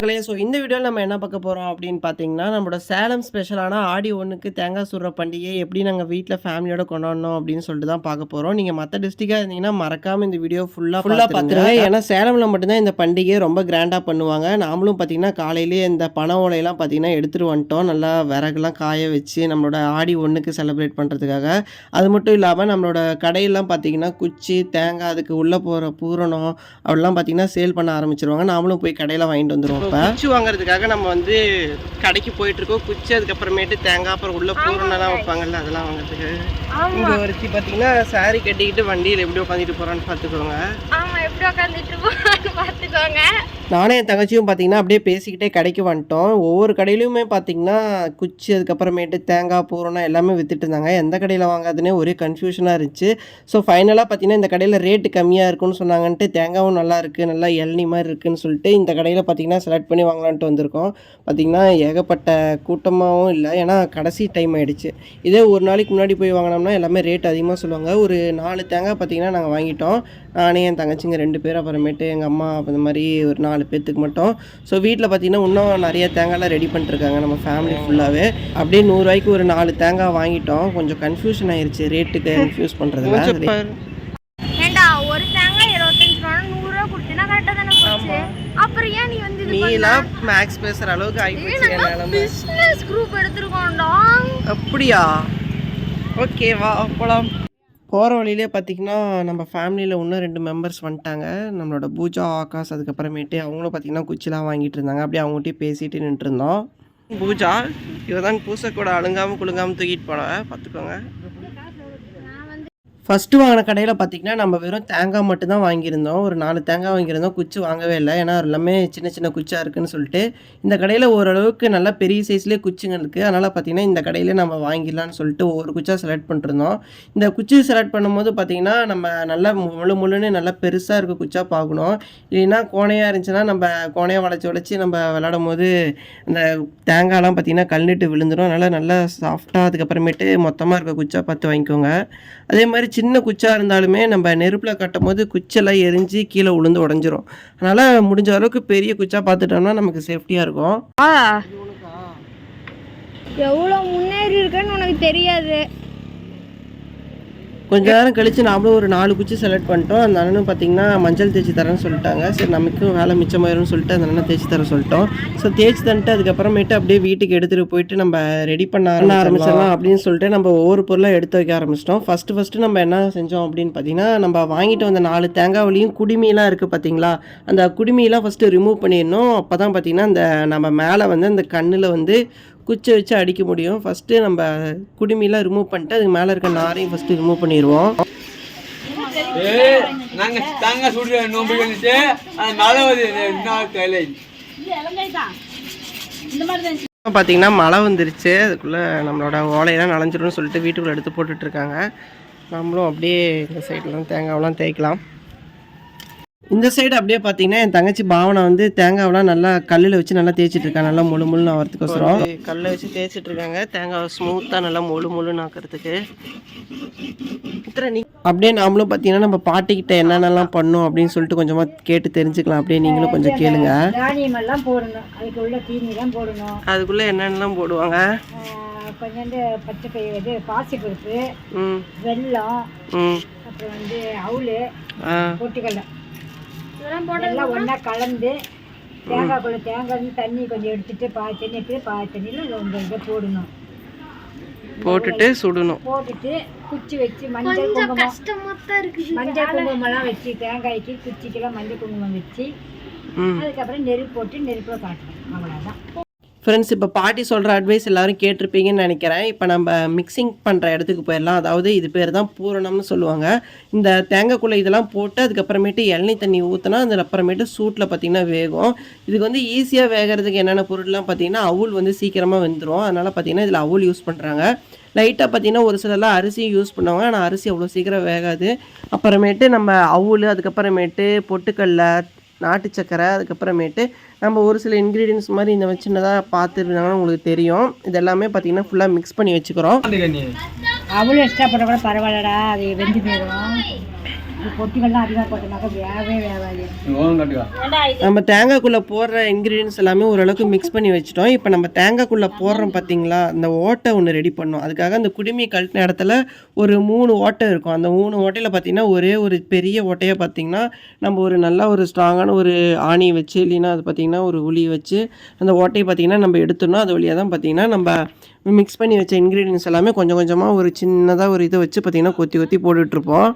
மக்களே ஸோ இந்த வீடியோவில் நம்ம என்ன பார்க்க போகிறோம் அப்படின்னு பார்த்தீங்கன்னா நம்மளோட சேலம் ஸ்பெஷலான ஆடி ஒன்றுக்கு தேங்காய் சுடுற பண்டிகை எப்படி நாங்கள் வீட்டில் ஃபேமிலியோட கொண்டாடணும் அப்படின்னு சொல்லிட்டு தான் பார்க்க போகிறோம் நீங்கள் மற்ற டிஸ்ட்ரிக்டாக இருந்தீங்கன்னா மறக்காமல் இந்த வீடியோ ஃபுல்லாக ஃபுல்லாக பார்த்துருங்க ஏன்னா சேலமில் மட்டும்தான் இந்த பண்டிகையை ரொம்ப கிராண்டாக பண்ணுவாங்க. நாமளும் பார்த்தீங்கன்னா காலையிலேயே இந்த பனை ஓலையெல்லாம் பார்த்தீங்கன்னா எடுத்துகிட்டு வந்துட்டோம். நல்லா விறகுலாம் காய வச்சு நம்மளோட ஆடி ஒன்றுக்கு செலிப்ரேட் பண்ணுறதுக்காக அது மட்டும் இல்லாமல் நம்மளோட கடையெல்லாம் பார்த்தீங்கன்னா குச்சி தேங்காய் அதுக்கு உள்ளே போகிற பூரணம் அப்படிலாம் பார்த்தீங்கன்னா சேல் பண்ண ஆரம்பிச்சிருவாங்க. நாமளும் போய் கடையில் வாங்கிட்டு வந்துருவோம். இப்போ குச்சி வாங்குறதுக்காக நம்ம வந்து கடைக்கு போயிட்டு இருக்கோம் குச்சி அதுக்கப்புறமேட்டு தேங்காய் அப்புறம் உள்ள பூரணம்லாம் வைப்பாங்கல்ல அதெல்லாம் வாங்குறதுக்கு. இங்கே ஒருத்தி பார்த்தீங்கன்னா saree கட்டிக்கிட்டு வண்டியில் எப்படி உட்காந்துட்டு போகிறான்னு பார்த்துக்கோங்க ஆமா எப்படி உட்காந்துட்டு இருப்போம்னு பாத்துக்கோங்க. நானும் என் தங்கச்சியும் பார்த்தீங்கன்னா அப்படியே பேசிக்கிட்டே கடைக்கு வந்துட்டோம். ஒவ்வொரு கடையிலையுமே பார்த்தீங்கன்னா குச்சி அதுக்கப்புறமேட்டு தேங்காய் பூரணம் எல்லாமே வித்துட்டு இருந்தாங்க. எந்த கடையில் வாங்காதுன்னே ஒரே கன்ஃபியூஷனாக இருந்துச்சு. ஸோ ஃபைனலாக பார்த்தீங்கன்னா இந்த கடையில் ரேட்டு கம்மியாக இருக்குன்னு சொன்னாங்கன்ட்டு தேங்காவும் நல்லா இருக்குது நல்லா இளநி மாதிரி இருக்குதுன்னு சொல்லிட்டு இந்த கடையில் பார்த்தீங்கன்னா செலக்ட் பண்ணி வாங்கலான்ட்டு வந்திருக்கோம். பார்த்தீங்கன்னா ஏகப்பட்ட கூட்டமாகவும் இல்லை. ஏன்னா கடைசி டைம் ஆகிடுச்சு இதே ஒரு நாளைக்கு முன்னாடி போய் வாங்கினோம்னா எல்லாமே ரேட் அதிகமாக சொல்லுவாங்க. ஒரு நாலு தேங்காய் பார்த்தீங்கன்னா நாங்கள் வாங்கிட்டோம். நானே என் தங்கச்சிங்க ரெண்டு பேர் அப்புறமேட்டு எங்கள் அம்மா இந்த மாதிரி ஒரு நாலு பேர்த்துக்கு மட்டும். ஸோ வீட்டில் பார்த்தீங்கன்னா இன்னும் நிறைய தேங்காய்லாம் ரெடி பண்ணிட்டுருக்காங்க நம்ம ஃபேமிலி ஃபுல்லாகவே அப்படியே நூறுரூவாய்க்கு ஒரு நாலு தேங்காய் வாங்கிட்டோம். கொஞ்சம் கன்ஃபியூஷன் ஆயிருச்சு ரேட்டுக்கு கன்ஃபியூஸ் பண்ணுறதுல ஒரு தேங்காய் இருபத்தஞ்சு ரூபா நூறு ரூபா கொடுத்தீங்கன்னா கரெக்டா தானே போச்சு? அப்புறம் ஏன் நீ வந்து நீலாம் மேக்ஸ் பேசுகிற அளவுக்கு ஆகிப்போச்சு என் நிலமை. பிசினஸ் குரூப் எடுத்துருக்கோம்டா. அப்படியா? ஓகேவா போகலாம் போகிற வழியிலே பார்த்தீங்கன்னா நம்ம ஃபேமிலியில் இன்னும் ரெண்டு மெம்பர்ஸ் வந்துட்டாங்க. நம்மளோட பூஜா ஆகாஷ் அதுக்கப்புறமேட்டு அவங்களும் பார்த்தீங்கன்னா குச்சிலாம் வாங்கிட்டு இருந்தாங்க. அப்படியே அவங்ககிட்டயே பேசிட்டு நின்றுருந்தோம் பூஜா இவ தான் பூசக்கூட அழுங்காமல் குழுங்காமல் தூக்கிட்டு போனவன். பார்த்துக்கோங்க ஃபஸ்ட்டு வாங்கின கடையில் பார்த்தீங்கன்னா நம்ம வெறும் தேங்காய் மட்டும்தான் வாங்கியிருந்தோம். ஒரு நாலு தேங்காய் வாங்கியிருந்தோம். குச்சி வாங்கவே இல்லை. ஏன்னா எல்லாமே சின்ன சின்ன குச்சாக இருக்குதுன்னு சொல்லிட்டு இந்த கடையில் ஓரளவுக்கு நல்லா பெரிய சைஸ்லேயே குச்சிங்க இருக்குது அதனால் பார்த்தீங்கன்னா இந்த கடையிலே நம்ம வாங்கிடலாம்னு சொல்லிட்டு ஒவ்வொரு குச்சாக செலக்ட் பண்ணிருந்தோம். இந்த குச்சி செலக்ட் பண்ணும்போது பார்த்திங்கன்னா நம்ம நல்லா முழு முழுன்னு நல்லா பெருசாக இருக்க குச்சா பார்க்கணும் இல்லைன்னா கோணையாக இருந்துச்சுன்னா நம்ம கோணையாக வளைச்சி வளைச்சி நம்ம விளாடும் போது அந்த தேங்காய்லாம் பார்த்திங்கன்னா கல்நெட்டு விழுந்துடும் அதனால் நல்லா சாஃப்டாக அதுக்கப்புறமேட்டு மொத்தமாக இருக்க குச்சா பார்த்து வாங்கிக்கோங்க. அதே மாதிரி சின்ன குச்சாக இருந்தாலுமே நம்ம நெருப்பில் கட்டும் போது குச்செல்லாம் எரிஞ்சு கீழே உளுந்து உடஞ்சிரும். அதனால் முடிஞ்ச அளவுக்கு பெரிய குச்சா பார்த்துட்டோம்னா நமக்கு சேஃப்டியாக இருக்கும். எவ்வளவு முன்னேறி இருக்குன்னு உனக்கு தெரியாது. கொஞ்ச நேரம் கழித்து நாமளும் ஒரு நாலு குச்சி செலக்ட் பண்ணிட்டோம். அந்த அண்ணனும் பார்த்தீங்கன்னா மஞ்சள் தேய்ச்சி தரேன்னு சொல்லிட்டாங்க. சரி நமக்கும் வேலை மிச்சமாயிரும்னு சொல்லிட்டு அந்த அண்ணன் தேய்ச்சி தர சொல்லிட்டோம். ஸோ தேய்ச்சி தந்துட்டு அதுக்கப்புறமேட்டு அப்படியே வீட்டுக்கு எடுத்துகிட்டு போயிட்டு நம்ம ரெடி பண்ண ஆரம்பிச்சிடலாம். அப்படின்னு சொல்லிட்டு நம்ம ஒவ்வொரு பொருளாக எடுத்து வைக்க ஆரம்பிச்சிட்டோம். ஃபஸ்ட்டு ஃபஸ்ட்டு நம்ம என்ன செஞ்சோம் அப்படின்னு பார்த்தீங்கன்னா நம்ம வாங்கிட்டு வந்த நாலு தேங்காய் வலியும் குடுமியெல்லாம் இருக்குது பார்த்தீங்களா அந்த குடுமியெல்லாம் ஃபஸ்ட்டு ரிமூவ் பண்ணிடணும். அப்போ தான் பார்த்தீங்கன்னா அந்த நம்ம மேலே வந்து அந்த கண்ணில் வந்து குச்சி வச்சு அடிக்க முடியும். ஃபஸ்ட்டு நம்ம குடுமியெல்லாம் ரிமூவ் பண்ணிட்டு அதுக்கு மேலே இருக்க நாரையும் ஃபஸ்ட்டு ரிமூவ் பண்ணிடுவோம். தாங்க சுடுற நோம்பு வந்துச்சு அது மழை வருது. பார்த்தீங்கன்னா மழை வந்துருச்சு. அதுக்குள்ளே நம்மளோட ஓலையெல்லாம் நனைஞ்சிரும்னு சொல்லிட்டு வீட்டுக்குள்ளே எடுத்து போட்டுட்ருக்காங்க நம்மளும் அப்படியே இந்த சைட்லாம் தேங்காவெல்லாம் தேய்க்கலாம். இந்த சைடு அப்படியே பார்த்தீங்கன்னா என் தங்கச்சி பாவனை வந்து தேங்காவெல்லாம் நல்லா கல்லில் வச்சு நல்லா தேய்ச்சிட்டு இருக்கா நல்லா முழு முழுன்னு ஆகிறதுக்கோசரம் கல்லில் வச்சு தேய்ச்சிட்டு இருக்காங்க தேங்காய் ஸ்மூத்தாக நல்லா முழு முழுன்னு ஆக்கிறதுக்கு. அப்படியே நாமளும் பார்த்தீங்கன்னா நம்ம பாட்டிக்கிட்ட என்னென்னலாம் பண்ணோம் அப்படின்னு சொல்லிட்டு கொஞ்சமாக கேட்டு தெரிஞ்சுக்கலாம். அப்படியே நீங்களும் கொஞ்சம் கேளுங்க. தானியம் எல்லாம் போடணும். அதுக்கு உள்ள தீனிலாம் போடணும். அதுக்குள்ளே என்னென்னலாம் போடுவாங்க? கொஞ்சோண்டு பச்சை பயிர் இது பாசிப்பருப்பு ம். வெல்லம் ம். அப்புறம் வந்து அவுள் பொட்டுக்கடலை. எல்லாம் ஒன்றா கலந்து தேங்காய்க்குள்ள தேங்காய் தண்ணி கொஞ்சம் எடுத்துட்டு பாதி தண்ணி எடுத்து பாதி தண்ணியில் இந்த இதை போடணும். போட்டுட்டு சுடணும். போட்டுட்டு குச்சி வச்சு மஞ்சள் குங்குமம் மஞ்சள் குங்குமம்லாம் வச்சு தேங்காய்க்கு குச்சிக்கெல்லாம் மஞ்சள் குங்குமம் வச்சு அதுக்கப்புறம் நெருப்பு போட்டு நெருப்பில் காட்டணும். அவ்வளோதான் ஃப்ரெண்ட்ஸ் இப்போ பாட்டி சொல்கிற அட்வைஸ் எல்லோரும் கேட்டிருப்பீங்கன்னு நினைக்கிறேன். இப்போ நம்ம மிக்சிங் பண்ணுற இடத்துக்கு போயிடலாம். அதாவது இது பேர் தான் பூரணம்னு சொல்லுவாங்க. இந்த தேங்காய்க்குள்ளே இதெல்லாம் போட்டு அதுக்கப்புறமேட்டு இளநீர் தண்ணி ஊற்றினா அதில் அப்புறமேட்டு சூட்டில் பார்த்தீங்கன்னா வேகும். இதுக்கு வந்து ஈஸியாக வேகிறதுக்கு என்னென்ன பொருள்லாம் பார்த்தீங்கன்னா அவுள் வந்து சீக்கிரமாக வெந்துடும் அதனால் பார்த்தீங்கன்னா இதில் அவுள் யூஸ் பண்ணுறாங்க லைட்டாக பார்த்தீங்கன்னா ஒரு சிலர்லாம் அரிசியும் யூஸ் பண்ணுவாங்க. ஆனால் அரிசி அவ்வளோ சீக்கிரம் வேகாது. அப்புறமேட்டு நம்ம அவுள் அதுக்கப்புறமேட்டு பொட்டுக்கடலை நாட்டு சக்கரை அதுக்கப்புறமேட்டு நம்ம ஒரு சில இன்க்ரீடியன்ஸ் மாதிரி இந்த சின்னதாக பார்த்துருந்தாங்கன்னா உங்களுக்கு தெரியும். இது எல்லாமே பார்த்தீங்கன்னா ஃபுல்லாக மிக்ஸ் பண்ணி வச்சுக்கிறோம். அவ்வளோ எக்ஸ்ட்ரா போட்டால் கூட பரவாயில்லடா அது வெந்து போயிடும் நம்ம தேங்காய்க்குள்ளே போடுற இன்க்ரீடியன்ஸ் எல்லாமே ஓரளவுக்கு மிக்ஸ் பண்ணி வச்சிட்டோம். இப்போ நம்ம தேங்காய்க்குள்ளே போடுறோம் பார்த்தீங்களா அந்த ஓட்டை ஒன்று ரெடி பண்ணோம். அதுக்காக அந்த குடுமி கழட்டின இடத்துல ஒரு மூணு ஓட்டை இருக்கும். அந்த மூணு ஓட்டையில் பார்த்தீங்கன்னா ஒரே ஒரு பெரிய ஓட்டையை பார்த்தீங்கன்னா நம்ம ஒரு நல்ல ஒரு ஸ்ட்ராங்கான ஒரு ஆணி வச்சு இல்லைன்னா அது பார்த்தீங்கன்னா ஒரு உளி வச்சு அந்த ஓட்டையை பார்த்தீங்கன்னா நம்ம எடுத்துடணும். அது வழியாக தான் பார்த்தீங்கன்னா நம்ம மிக்ஸ் பண்ணி வச்ச இன்க்ரீடியன்ஸ் எல்லாமே கொஞ்சம் கொஞ்சமாக ஒரு சின்னதாக ஒரு இதை வச்சு பார்த்தீங்கன்னா கொத்தி கொத்தி போட்டுட்ருப்போம்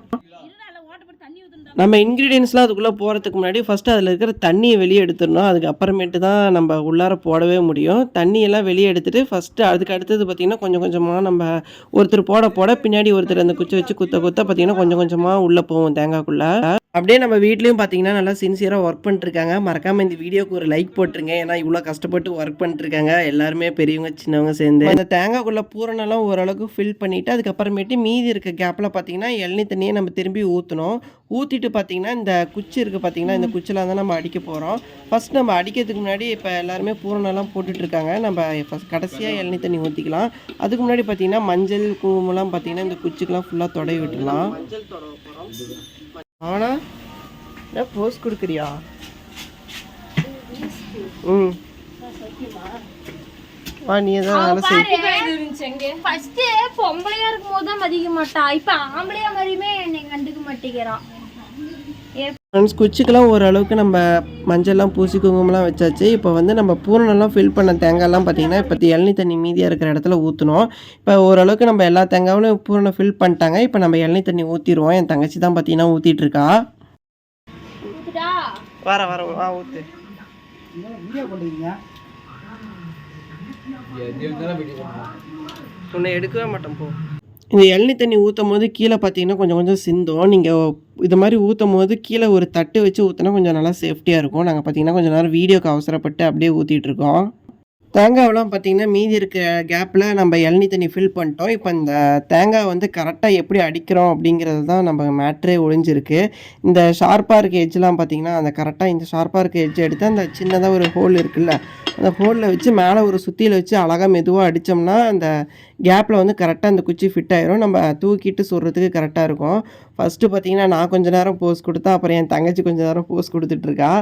நம்ம இன்க்ரீடியன்ஸ்லாம் அதுக்குள்ளே போகிறதுக்கு முன்னாடி ஃபஸ்ட்டு அதில் இருக்கிற தண்ணியை வெளியே எடுத்துடணும். அதுக்கப்புறமேட்டு தான் நம்ம உள்ளார போடவே முடியும். தண்ணியெல்லாம் வெளியே எடுத்துகிட்டு ஃபஸ்ட்டு அதுக்கு அடுத்தது பார்த்திங்கன்னா கொஞ்சம் கொஞ்சமாக நம்ம ஒருத்தர் போட போட பின்னாடி ஒருத்தர் அந்த குச்சி வச்சு குத்த குத்த பார்த்திங்கன்னா கொஞ்சம் கொஞ்சமாக உள்ளே போவோம் தேங்காய்க்குள்ளே. அப்படியே நம்ம வீட்லேயும் பார்த்தீங்கன்னா நல்லா சின்சியராக ஒர்க் பண்ணிட்டுருக்காங்க. மறக்காமல் இந்த வீடியோக்கு ஒரு லைக் போட்டுருங்க. ஏன்னா இவ்வளோ கஷ்டப்பட்டு ஒர்க் பண்ணிட்டுருக்காங்க. எல்லாருமே பெரியவங்க சின்னவங்க சேர்ந்து. அந்த தேங்காய்க்குள்ளே பூரணெல்லாம் ஓரளவுக்கு ஃபில் பண்ணிவிட்டு அதுக்கப்புறமேட்டு மீதி இருக்க கேப்பில் பார்த்தீங்கன்னா எண்ணெய் தண்ணியை நம்ம திரும்பி ஊற்றணும் ஊற்றிட்டு பார்த்தீங்கன்னா இந்த குச்சி இருக்குது பார்த்தீங்கன்னா இந்த குச்சியில் தான் நம்ம அடிக்க போகிறோம் ஃபஸ்ட் நம்ம அடிக்கிறதுக்கு முன்னாடி இப்போ எல்லாருமே பூரணெல்லாம் போட்டுட்ருக்காங்க நம்ம ஃபஸ்ட் கடைசியாக எண்ணெய் தண்ணி ஊற்றிக்கலாம் அதுக்கு முன்னாடி பார்த்தீங்கன்னா மஞ்சள் குங்குமம்லாம் பார்த்தீங்கன்னா இந்த குச்சிக்கெலாம் ஃபுல்லாக தொடவி விட்டுலாம் மஞ்சள் தொடவ ஆனா என்ன போஸ் கொடுக்குறியா? ம். வா நீ தான் வேலை செய். ஃபர்ஸ்ட் பொம்பளையா இருக்கும் போது தான் மதிக்க மாட்டா. இப்ப ஆம்பளையா மாதிரியுமே என்னை கண்டுக்க மாட்டேங்கிறான் ஃப்ரெண்ட்ஸ் குச்சிக்கெல்லாம் ஓரளவுக்கு நம்ம மஞ்சள்லாம் பூசி குங்குமம்லாம் வச்சாச்சு. இப்போ வந்து நம்ம பூரணெல்லாம் ஃபில் பண்ண தேங்காய்லாம் பார்த்தீங்கன்னா இப்போ இளநீ தண்ணி மீதியாக இருக்கிற இடத்துல ஊற்றணும் இப்போ ஓரளவுக்கு நம்ம எல்லா தேங்காயும் பூரணம் ஃபில் பண்ணிட்டாங்க. இப்போ நம்ம இளநீ தண்ணி ஊற்றிடுவோம் என் தங்கச்சி தான் பார்த்தீங்கன்னா ஊற்றிட்டு இருக்கா ஊத்துடா வர வர வா ஊற்று உன்னை எடுக்கவே மாட்டேன் போ. இந்த எண்ணெய் தண்ணி ஊற்றும் போது கீழே பார்த்தீங்கன்னா கொஞ்சம் கொஞ்சம் சிந்தும். நீங்கள் இது மாதிரி ஊற்றும் போது கீழே ஒரு தட்டு வச்சு ஊற்றினா கொஞ்சம் நல்லா சேஃப்டியாக இருக்கும். நாங்கள் பார்த்தீங்கன்னா கொஞ்சம் நேரம் வீடியோக்கு அவசரப்பட்டு அப்படியே ஊற்றிட்டுருக்கோம் தேங்காவெலாம் பார்த்தீங்கன்னா மீதி இருக்க கேப்பில் நம்ம இளநீ தண்ணி ஃபில் பண்ணிட்டோம். இப்போ இந்த தேங்காய் வந்து கரெக்டாக எப்படி அடிக்கிறோம் அப்படிங்கிறது தான் நம்ம மேட்ரே ஒழிஞ்சிருக்கு. இந்த ஷார்ப்பாக இருக்க எஜ்ஜெலாம் பார்த்தீங்கன்னா அந்த கரெக்டாக இந்த ஷார்ப்பாக இருக்க எஜ்ஜை எடுத்து அந்த சின்னதாக ஒரு ஹோல் இருக்குல்ல அந்த ஹோலில் வச்சு மேலே ஒரு சுத்தியில் வச்சு அழகாக மெதுவாக அடித்தோம்னா அந்த கேப்பில் வந்து கரெக்டாக அந்த குச்சி ஃபிட் ஆயிரும். நம்ம தூக்கிட்டு சொல்கிறதுக்கு கரெக்டாக இருக்கும். ஃபஸ்ட்டு பார்த்தீங்கன்னா நான் கொஞ்ச நேரம் போஸ் கொடுத்தா அப்புறம் என் தங்கச்சி கொஞ்ச நேரம் போஸ் கொடுத்துட்ருக்கா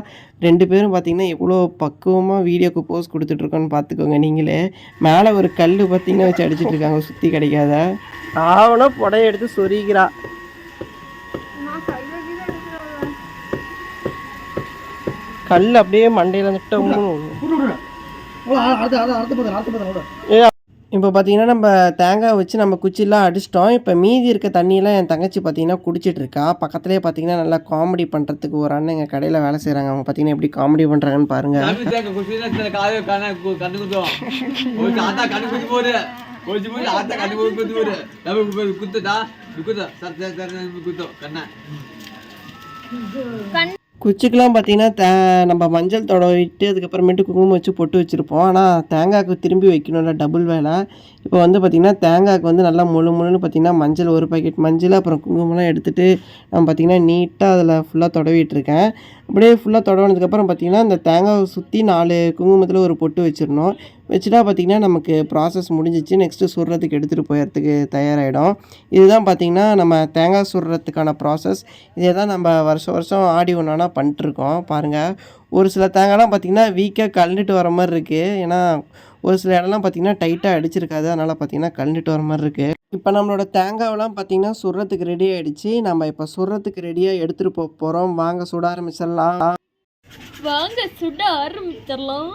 ரெண்டு பேரும் பார்த்திங்கன்னா எவ்வளோ பக்குவமாக வீடியோக்கு போஸ் கொடுத்துட்ருக்கோன்னு பார்த்துக்கோங்க நீங்களே. மேலே ஒரு கல் பார்த்தீங்கன்னா வச்சு அடிச்சிட்டு இருக்காங்க சுற்றி கிடைக்காத. ஆவனா புடைய எடுத்து சொருகிறா கல் அப்படியே மண்டையில் வந்துட்டு இப்போ பார்த்தீங்கன்னா நம்ம தேங்காய் வச்சு நம்ம குச்சிலாம் அடிச்சிட்டோம். இப்போ மீதி இருக்க தண்ணியெல்லாம் என் தங்கச்சி பார்த்தீங்கன்னா குடிச்சிட்டு இருக்கா. பக்கத்துலேயே பார்த்தீங்கன்னா நல்லா காமெடி பண்ணுறதுக்கு ஒரு அண்ணன் எங்கள் கடையில் வேலை செய்கிறாங்க அவங்க பார்த்தீங்கன்னா எப்படி காமெடி பண்ணுறாங்கன்னு பாருங்கள் கண்ண நம்ம குச்சிக்கெலாம் பார்த்தீங்கன்னா தே நம்ம மஞ்சள் தொடவிட்டு அதுக்கப்புறமேட்டு குங்குமம் வச்சு பொட்டு வச்சுருப்போம். ஆனால் தேங்காய்க்கு திரும்பி வைக்கணும்ல டபுள் வேலை இப்போ வந்து பார்த்திங்கன்னா தேங்காய்க்கு வந்து நல்லா முழு முழுன்னு பார்த்திங்கன்னா மஞ்சள் ஒரு பாக்கெட் மஞ்சள் அப்புறம் குங்குமம்லாம் எடுத்துகிட்டு நான் பார்த்திங்கன்னா நீட்டாக அதில் ஃபுல்லாக தொடவிட்டுருக்கேன் அப்படியே ஃபுல்லாக தொடவுனதுக்கப்புறம் பார்த்திங்கன்னா இந்த தேங்காவை சுற்றி நாலு குங்குமத்தில் ஒரு பொட்டு வச்சிடணும் வச்சுட்டா பார்த்திங்கன்னா நமக்கு ப்ராசஸ் முடிஞ்சிச்சு. நெக்ஸ்ட்டு சுடுறதுக்கு எடுத்துகிட்டு போயிடுறதுக்கு தயாராகிடும் இதுதான் பார்த்திங்கன்னா நம்ம தேங்காய் சுடுறதுக்கான ப்ராசஸ் இதே தான் நம்ம வருஷம் வருஷம் ஆடி ஒன்றானா பண்ணிட்டுருக்கோம் பாருங்கள் ஒரு சில தேங்காய்லாம் பார்த்திங்கன்னா வீக்காக கலந்துட்டு வர மாதிரி இருக்குது ஏன்னா ஒரு சில இடம்லாம் பார்த்திங்கன்னா டைட்டாக அடிச்சிருக்காது. அதனால் பார்த்திங்கன்னா கலந்துட்டு வர மாதிரி இருக்குது இப்போ நம்மளோட தேங்காவெலாம் பார்த்திங்கன்னா சுடுறதுக்கு ரெடி ஆகிடுச்சு நம்ம இப்போ சுடுறதுக்கு ரெடியாக எடுத்துகிட்டு போக போகிறோம் வாங்க சுட ஆரம்பிச்சிடலாம். வாங்க சுட ஆரம்பிச்சிடலாம்.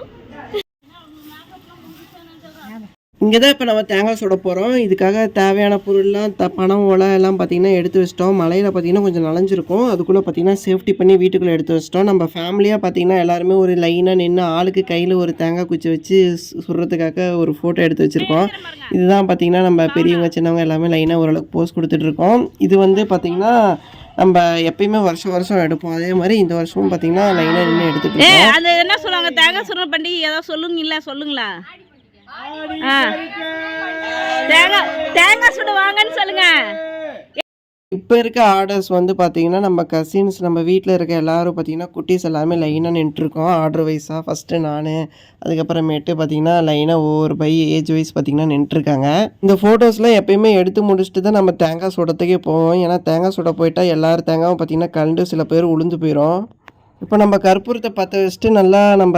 இங்கே தான் இப்போ நம்ம தேங்காய் சுட போகிறோம் இதுக்காக தேவையான பொருள்லாம் த பணம் ஓலை எல்லாம் பார்த்திங்கன்னா எடுத்து வச்சிட்டோம். மலையில் பார்த்திங்கன்னா கொஞ்சம் நனைஞ்சிருக்கும். அதுக்குள்ளே பார்த்திங்கன்னா சேஃப்டி பண்ணி வீட்டுக்குள்ளே எடுத்து வச்சிட்டோம். நம்ம ஃபேமிலியாக பார்த்திங்கன்னா எல்லாருமே ஒரு லைனாக நின்று ஆளுக்கு கையில் ஒரு தேங்காய் குச்சி வச்சு சுடுறதுக்காக ஒரு ஃபோட்டோ எடுத்து வச்சுருக்கோம். இதுதான் பார்த்திங்கன்னா நம்ம பெரியவங்க சின்னவங்க எல்லாமே லைனாக ஓரளவுக்கு போஸ் கொடுத்துட்ருக்கோம் இது வந்து பார்த்திங்கன்னா நம்ம எப்பயுமே வருஷம் வருஷம் எடுப்போம். அதே மாதிரி இந்த வருஷமும் பார்த்திங்கன்னா லைனாக நின்று அது என்ன சொல்லுவாங்க? தேங்காய் சுடுற பண்டிகை ஏதாவது சொல்லுங்களா சொல்லுங்களா? ஆ தேங்காய் தேங்காய் வாங்கன்னு சொல்லுங்க. இப்போ இருக்க ஆர்டர்ஸ் வந்து பார்த்தீங்கன்னா நம்ம கசின்ஸ் நம்ம வீட்டில் இருக்க எல்லாரும் பார்த்தீங்கன்னா குட்டீஸ் எல்லாமே லைனாக நின்றுருக்கோம். ஆர்டர் வைஸாக ஃபஸ்ட்டு நான் அதுக்கப்புறமேட்டு பார்த்தீங்கன்னா லைனாக ஒவ்வொரு பை ஏஜ் வைஸ் பார்த்தீங்கன்னா நின்றுருக்காங்க. இந்த ஃபோட்டோஸ்லாம் எப்பயுமே எடுத்து முடிச்சுட்டு தான் நம்ம தேங்காய் சுடத்துக்கே போவோம். ஏன்னா தேங்காய் சுட போயிட்டால் எல்லாரும் தேங்காயும் பார்த்தீங்கன்னா கண்டு சில பேர் உளுந்து போயிடும் இப்போ நம்ம கற்பூரத்தை பற்ற வச்சுட்டு நல்லா நம்ம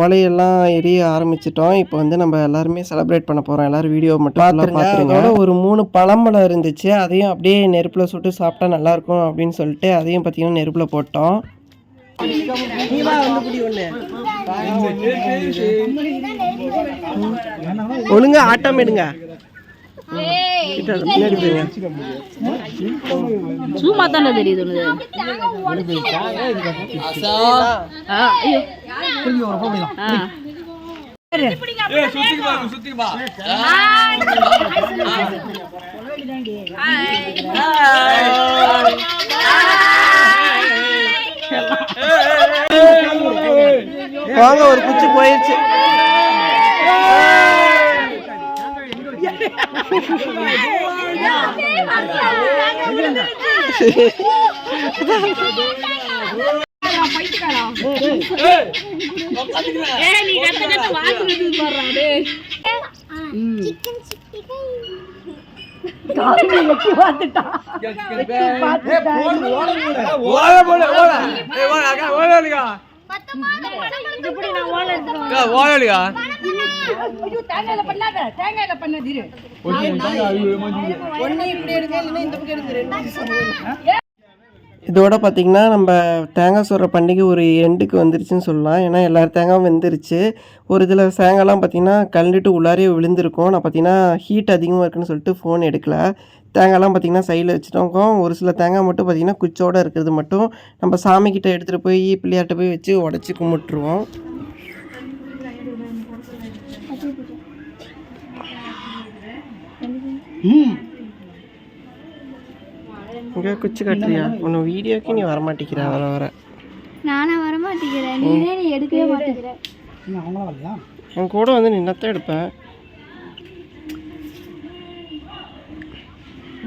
ஓலையெல்லாம் எரிய ஆரம்பிச்சிட்டோம். இப்போ வந்து நம்ம எல்லாருமே செலிப்ரேட் பண்ண போகிறோம் எல்லாரும் வீடியோ மட்டும் பார்த்துருங்க ஒரு மூணு பழம்பழம் இருந்துச்சு. அதையும் அப்படியே நெருப்பில் சுட்டு சாப்பிட்டா நல்லா இருக்கும் அப்படின்னு சொல்லிட்டு அதையும் பார்த்தீங்கன்னா நெருப்பில் போட்டோம். ஒழுங்கா ஆட்டம் எடுங்க. சும்மா தானே தெரியுது வாங்க ஒரு குச்சி போயிடுச்சு ஏய், ஓட அடிக்கா இதோட பார்த்தீங்கன்னா நம்ம தேங்காய் சுடுற பண்டிகை ஒரு எண்டுக்கு வந்துருச்சுன்னு சொல்லலாம். ஏன்னா எல்லார் தேங்காயும் வெந்துருச்சு. ஒரு இதில் தேங்காய்லாம் பார்த்தீங்கன்னா கலந்துட்டு உள்ளாரே விழுந்திருக்கும். நான் பார்த்தீங்கன்னா ஹீட் அதிகமாக இருக்குன்னு சொல்லிட்டு ஃபோன் எடுக்கல. தேங்காய்லாம் பார்த்தீங்கன்னா சைடில் வச்சுட்டோம் ஒரு சில தேங்காய் மட்டும் பார்த்தீங்கன்னா குச்சோடு இருக்கிறது மட்டும் நம்ம சாமிக்கிட்ட எடுத்துகிட்டு போய் பிள்ளையார்ட்ட போய் வச்சு உடச்சி கும்பிட்டுருவோம். இங்கே குச்சி கட்டுறியா? உன்னை வீடியோக்கு நீ வரமாட்டேங்கிற வர வர. நானா வர மாட்டேங்கிறேன் நீனே நீ எடுக்கவே மாட்டேங்கிற. என் கூட வந்து நின்னத்தான் எடுப்பேன்.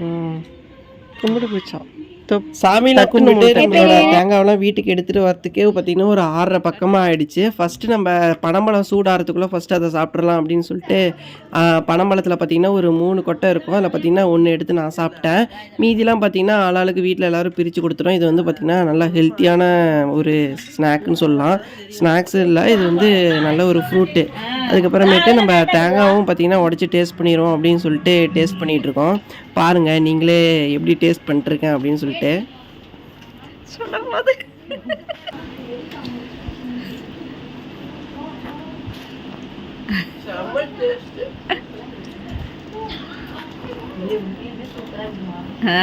ம் கும்பிட்டு போச்சான் நம்மளோட தேங்காயெல்லாம் வீட்டுக்கு எடுத்துகிட்டு வரத்துக்கே பார்த்தீங்கன்னா ஒரு ஆறரை பக்கமாக ஆயிடுச்சு. ஃபஸ்ட்டு நம்ம பனம்பழம் சூடாகிறதுக்குள்ளே ஃபஸ்ட்டு அதை சாப்பிட்றலாம் அப்படின்னு சொல்லிட்டு பனம்பழத்தில் பார்த்தீங்கன்னா ஒரு மூணு கொட்டை இருக்கும். அதில் பார்த்தீங்கன்னா ஒன்று எடுத்து நான் சாப்பிட்டேன். மீதிலாம் பார்த்தீங்கன்னா ஆளாளுக்கு வீட்டில் எல்லாரும் பிரித்து கொடுத்துரும் இது வந்து பார்த்திங்கன்னா நல்லா ஹெல்த்தியான ஒரு ஸ்நாக்னு சொல்லலாம். ஸ்நாக்ஸ் இல்லை இது வந்து நல்ல ஒரு ஃப்ரூட்டு அதுக்கப்புறமேட்டு நம்ம தேங்காவும் பார்த்தீங்கன்னா உடச்சி டேஸ்ட் பண்ணிடுவோம் அப்படின்னு சொல்லிட்டு டேஸ்ட் பண்ணிகிட்டு இருக்கோம். பாருங்கள் நீங்களே எப்படி டேஸ்ட் பண்ணிட்டுருக்கேன் அப்படின்னு சொல்லிட்டு. சொல்லும்போது. ஆ.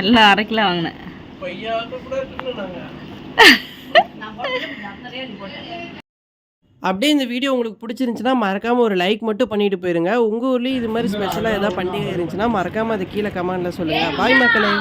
எல்லாம் அரை கிலோ வாங்கினேன் அப்படியே இந்த வீடியோ உங்களுக்கு பிடிச்சிருந்துச்சுன்னா மறக்காமல் ஒரு லைக் மட்டும் பண்ணிட்டு போயிருங்க. உங்கள் ஊர்லேயும் இது மாதிரி ஸ்பெஷலாக ஏதாவது பண்டிகை இருந்துச்சுன்னா மறக்காமல் அதை கீழே கமெண்ட்டில் சொல்லுங்கள் பாய் மக்களே.